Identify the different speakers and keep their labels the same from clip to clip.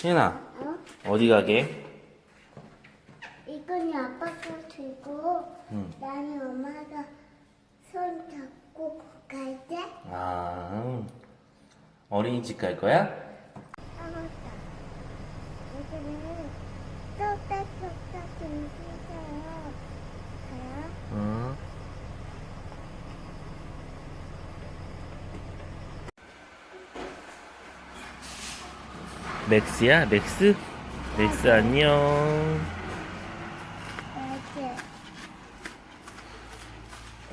Speaker 1: 희은아
Speaker 2: 어?
Speaker 1: 어디 가게?
Speaker 2: 이건 아빠가 들고
Speaker 1: 응.
Speaker 2: 나는 엄마가 손 잡고 갈 때
Speaker 1: 아 어린이집 갈 거야?
Speaker 2: 알았다. 이거는 똑딱똑딱 움직여요. 가요?
Speaker 1: 응. 맥스야? 맥스? 맥스 안녕.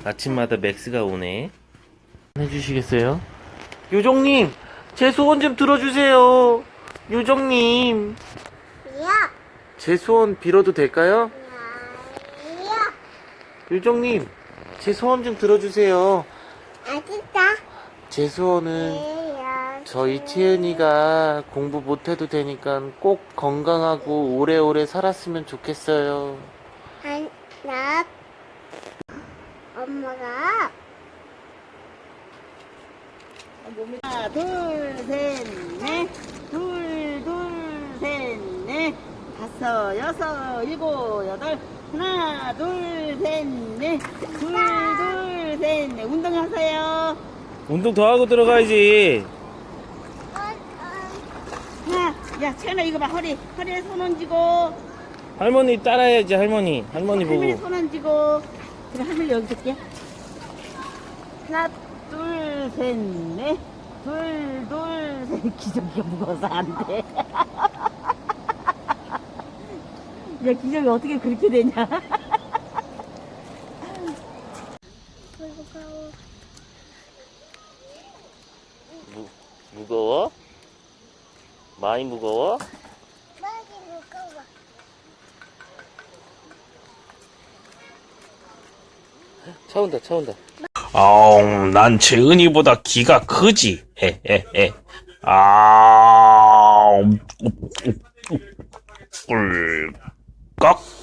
Speaker 1: 아침마다 맥스가 오네. 해주시겠어요? 요정님, 제 소원 좀 들어주세요. 요정님,
Speaker 2: 야!
Speaker 1: 제 소원 빌어도 될까요?
Speaker 2: 야!
Speaker 1: 요정님, 제 소원 좀 들어주세요. 제 소원은
Speaker 2: 야.
Speaker 1: 저희 티엔이가 공부 못해도 되니까 꼭 건강하고 오래오래 살았으면 좋겠어요.
Speaker 2: 한, 나, 엄마가
Speaker 3: 하나, 둘, 셋, 넷. 둘, 둘, 셋, 넷. 다섯, 여섯, 일곱, 여덟. 하나, 둘, 셋, 넷. 둘, 둘, 셋, 넷. 운동하세요.
Speaker 1: 운동 더 하고 들어가야지.
Speaker 2: 어, 어,
Speaker 3: 하나, 야, 채연아, 이거 봐. 허리, 허리에 손 얹고.
Speaker 1: 할머니 따라해야지, 할머니. 할머니
Speaker 3: 할머니
Speaker 1: 보고.
Speaker 3: 손 얹고. 그래, 할머니 여기 줄게. 하나, 둘, 셋, 넷. 둘, 둘, 셋. 기저귀가 무거워서 안 돼. 야, 기저귀 어떻게 그렇게 되냐?
Speaker 2: 무거워.
Speaker 1: 무, 무거워? 많이 무거워?
Speaker 2: 많이 무거워.
Speaker 1: 차 온다, 차 온다.
Speaker 4: 아웅, 난 재은이보다 기가 크지. 헤헤헤. 아, 꿀꺽.